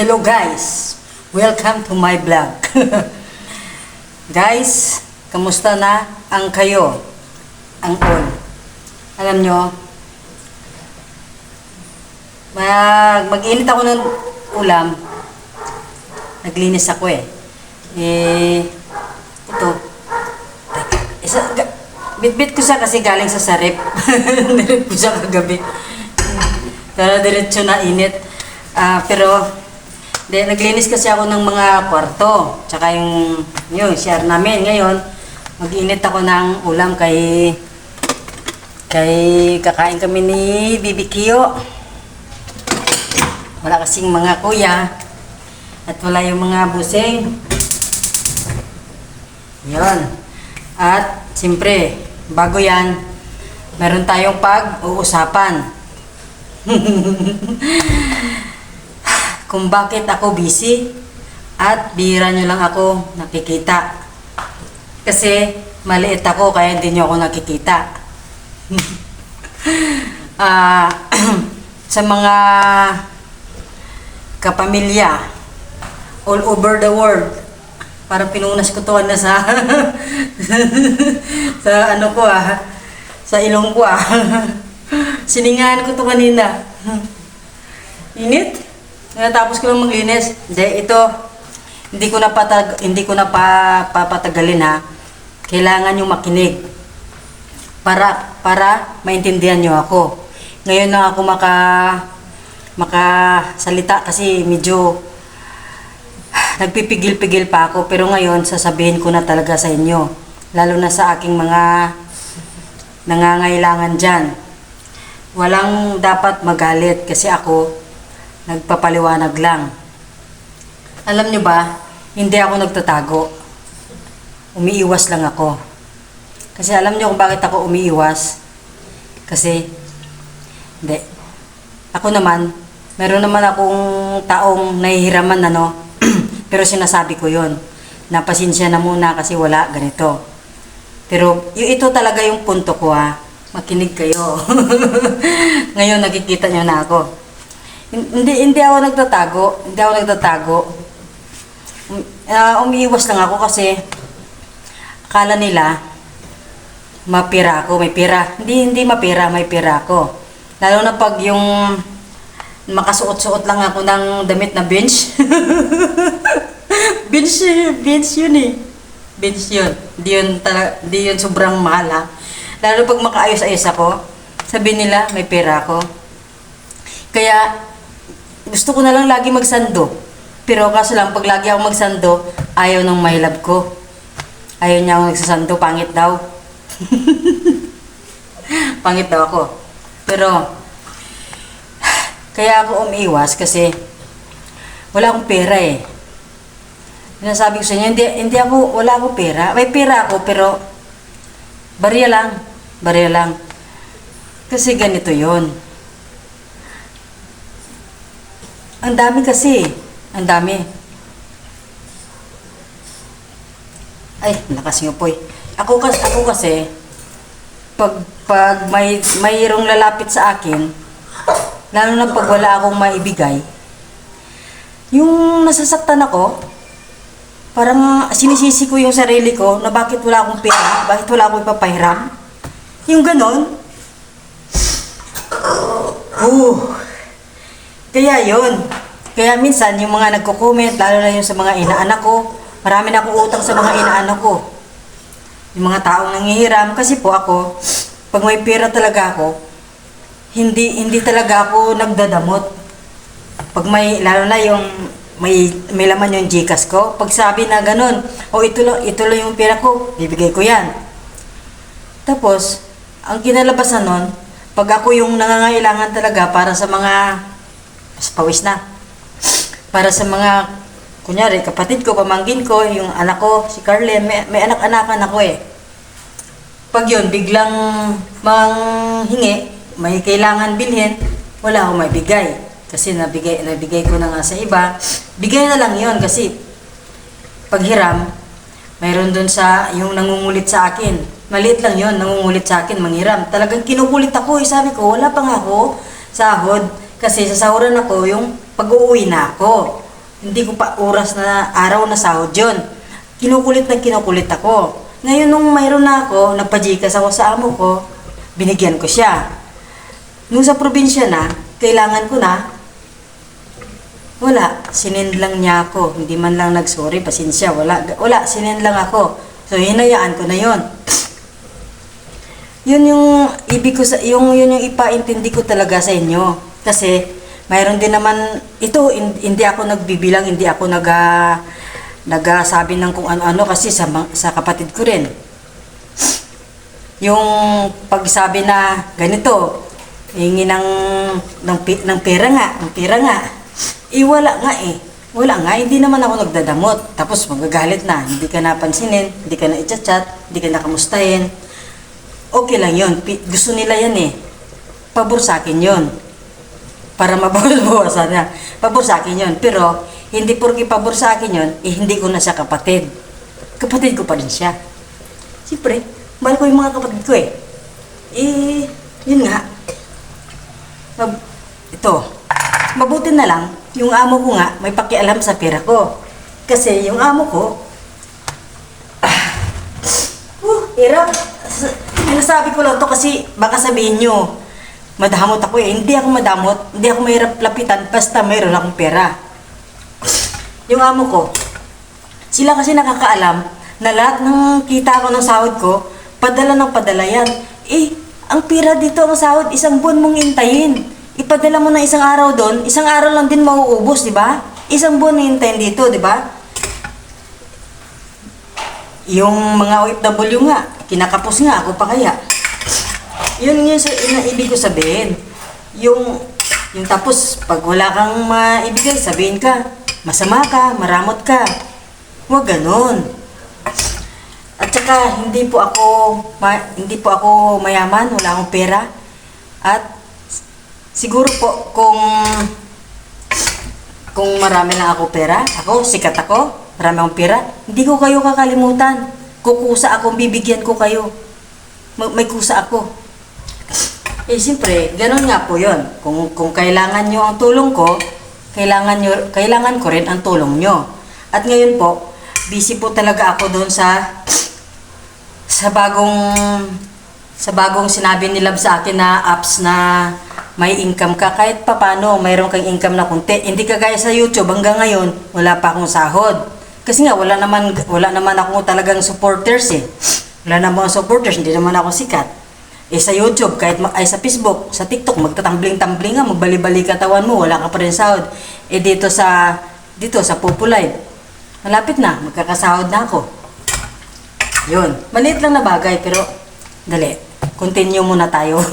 Hello guys! Welcome to my vlog. guys, kamusta na ang kayo? Ang all. Alam nyo, mag, mag-init ako ng ulam. Naglinis ako eh. Eh, ito. Isa, bit-bit ko siya kasi galing sa sarip. Nilip ko siya kagabi. Pero diretso na init. Ah, pero, de, naglinis kasi ako ng mga kwarto. Tsaka yung, yung share namin. Ngayon, mag-init ako ng ulam kay, kay kakain kami ni Bibi Kiyo. Wala kasing mga kuya. At wala yung mga busing. Yon. At, siyempre, bago yan, meron tayong pag-uusapan. Kung bakit ako busy at bihira nyo lang ako nakikita. Kasi maliit ako kaya hindi nyo ako nakikita. Ah, sa mga kapamilya all over the world, parang pinunas ko to na sa sa ano ko ah, sa ilong ko ah. Siningahan ko to kanina. Init. Natapos ko lang maglinis. Hindi, ito, hindi ko na patag, hindi ko na pa, papatagalin ha. Kailangan yung makinig. Para, para maintindihan nyo ako. Ngayon na ako maka, makasalita kasi medyo nagpipigil-pigil pa ako. Pero ngayon, sasabihin ko na talaga sa inyo. Lalo na sa aking mga nangangailangan dyan. Walang dapat magalit kasi ako nagpapaliwanag lang. Alam nyo ba, hindi ako nagtatago. Umiiwas lang ako. Kasi alam nyo kung bakit ako umiiwas? Kasi, hindi. Ako naman, meron naman akong taong nahihiraman ano, pero sinasabi ko yon Napasensya na muna kasi wala ganito. Pero yung ito talaga yung punto ko ha. Makinig kayo. Ngayon nakikita nyo na ako. Hin- Hindi, hindi ako nagtatago. Hindi ako nagtatago. Ah, umiiwas lang ako kasi akala nila mapira ako, may pira. Hindi, hindi mapira, may pira ako. Lalo na pag yung makasuot-suot lang ako ng damit na bench. bench, bench yun eh. Bench yun. Di yun, di yun sobrang mahal ha. Lalo pag makaayos-ayos ako, sabi nila may pera ako. Kaya, gusto ko na lang lagi magsando. Pero kaso lang, pag lagi ako magsando, ayaw ng mahilab ko. Ayaw niya ako nagsasando, pangit daw. pangit daw ako. Pero, kaya ako umiiwas kasi wala akong pera eh. Sinasabi ko sa inyo, hindi, hindi ako, wala akong pera. May pera ako, pero barya lang. Barya lang. Kasi ganito yon. Ang dami kasi. Ang dami. Ay, lakas nga po eh. Ako, kas- ako kasi, pag, pag may, mayroong lalapit sa akin, lalo na pag wala akong maibigay, yung nasasaktan ako, parang sinisisi ko yung sarili ko na bakit wala akong pera, bakit wala akong ipapahiram. Yung ganon. Oh. Kaya yun. Kaya minsan yung mga nagko-comment, lalo na yung sa mga inaanak ko, marami na akong utang sa mga inaanak ko. Yung mga taong nangihiram, kasi po ako, pag may pera talaga ako, hindi hindi talaga ako nagdadamot. Pag may, lalo na yung may, may laman yung Gcash ko, pag sabi na ganun, o lang- ito lang yung pera ko, bibigay ko yan. Tapos, ang kinalabasan nun, pag ako yung nangangailangan talaga para sa mga, mas pawis na, para sa mga, kunyari, kapatid ko, pamangkin ko, yung anak ko, si Carlen, may, may anak-anakan ako eh. Pag yun, biglang manghingi, may kailangan bilhin, wala akong maibigay. Kasi nabigay, nabigay ko na nga sa iba. Bigay na lang yon kasi pag hiram, mayroon dun sa yung nangungulit sa akin. Maliit lang yon nangungulit sa akin, manghiram. Talagang kinukulit ako, eh, sabi ko, wala pa nga ako sahod. Kasi sa sahuran ako, yung pag-uwi na ako. Hindi ko pa oras na araw na sahod yun. Kinukulit na kinukulit ako. Ngayon nung mayroon na ako, nagpajikas ako sa amo ko, binigyan ko siya. Nung sa probinsya na, kailangan ko na, wala, sinend lang niya ako. Hindi man lang nag-sorry, pasensya, wala. Wala, sinend lang ako. So, hinayaan ko na yon. Yun yung ibig ko sa yung yun yung ipaintindi ko talaga sa inyo. Kasi mayroon din naman ito hin- hindi ako nagbibilang, hindi ako naga nagasabi ng kung ano-ano kasi sa sa kapatid ko rin. Yung pagsabi na ganito, hingi ng ng, ng pera nga, ng pera nga. Eh wala nga eh. Wala nga, hindi naman ako nagdadamot. Tapos magagalit na, hindi ka napansinin, hindi ka na i-chat, hindi ka na kamustahin okay lang yun. Gusto nila yan eh. Pabor sa akin yun. Para mabawas-bawasan na. Pabor sa akin yun. Pero, hindi porki pabor sa akin yun, eh hindi ko na siya kapatid. Kapatid ko pa rin siya. Siyempre, mahal ko yung mga kapatid ko eh. Eh, yun nga. Mab- ito, mabuti na lang, yung amo ko nga, may pakialam sa pera ko. Kasi yung amo ko, Uh, hirap. S- Sinasabi ko lang to kasi baka sabihin nyo, madamot ako eh. Hindi ako madamot, hindi ako mahirap lapitan, basta mayroon akong pera. Yung amo ko, sila kasi nakakaalam na lahat ng kita ko ng sahod ko, padala ng padala yan. Eh, ang pira dito ang sahod, isang buwan mong intayin. Ipadala mo na isang araw doon, isang araw lang din mauubos, di ba? Isang buwan na hintayin dito, di ba? Yung mga OFW nga, kinakapos nga ako pa kaya. Yun yung sa, yun ang ibig ko sabihin. Yung, yung tapos, pag wala kang maibigay, sabihin ka, masama ka, maramot ka. Huwag ganun. At saka, hindi po ako, ma, hindi po ako mayaman, wala akong pera. At siguro po, kung kung marami lang ako pera, ako, sikat ako, marami akong pera, hindi ko kayo kakalimutan. Kukusa ako, bibigyan ko kayo. Ma- May kusa ako. Eh, siyempre, ganun nga po yon. Kung, kung kailangan nyo ang tulong ko, kailangan, nyo, kailangan ko rin ang tulong nyo. At ngayon po, busy po talaga ako doon sa sa bagong sa bagong sinabi ni Love sa akin na apps na may income ka. Kahit papano mayroon kang income na kunti hindi kagaya sa YouTube. Hanggang ngayon wala pa akong sahod. Kasi nga wala naman wala naman ako talagang supporters eh. Wala naman supporters. Hindi naman ako sikat eh sa YouTube kahit ma- ay sa Facebook sa TikTok magtatambling-tambling nga magbali-bali katawan mo wala ka pa rin sahod eh dito sa dito sa Populive malapit na magkakasahod na ako yun. Maliit lang na bagay, pero dali. Continue muna tayo.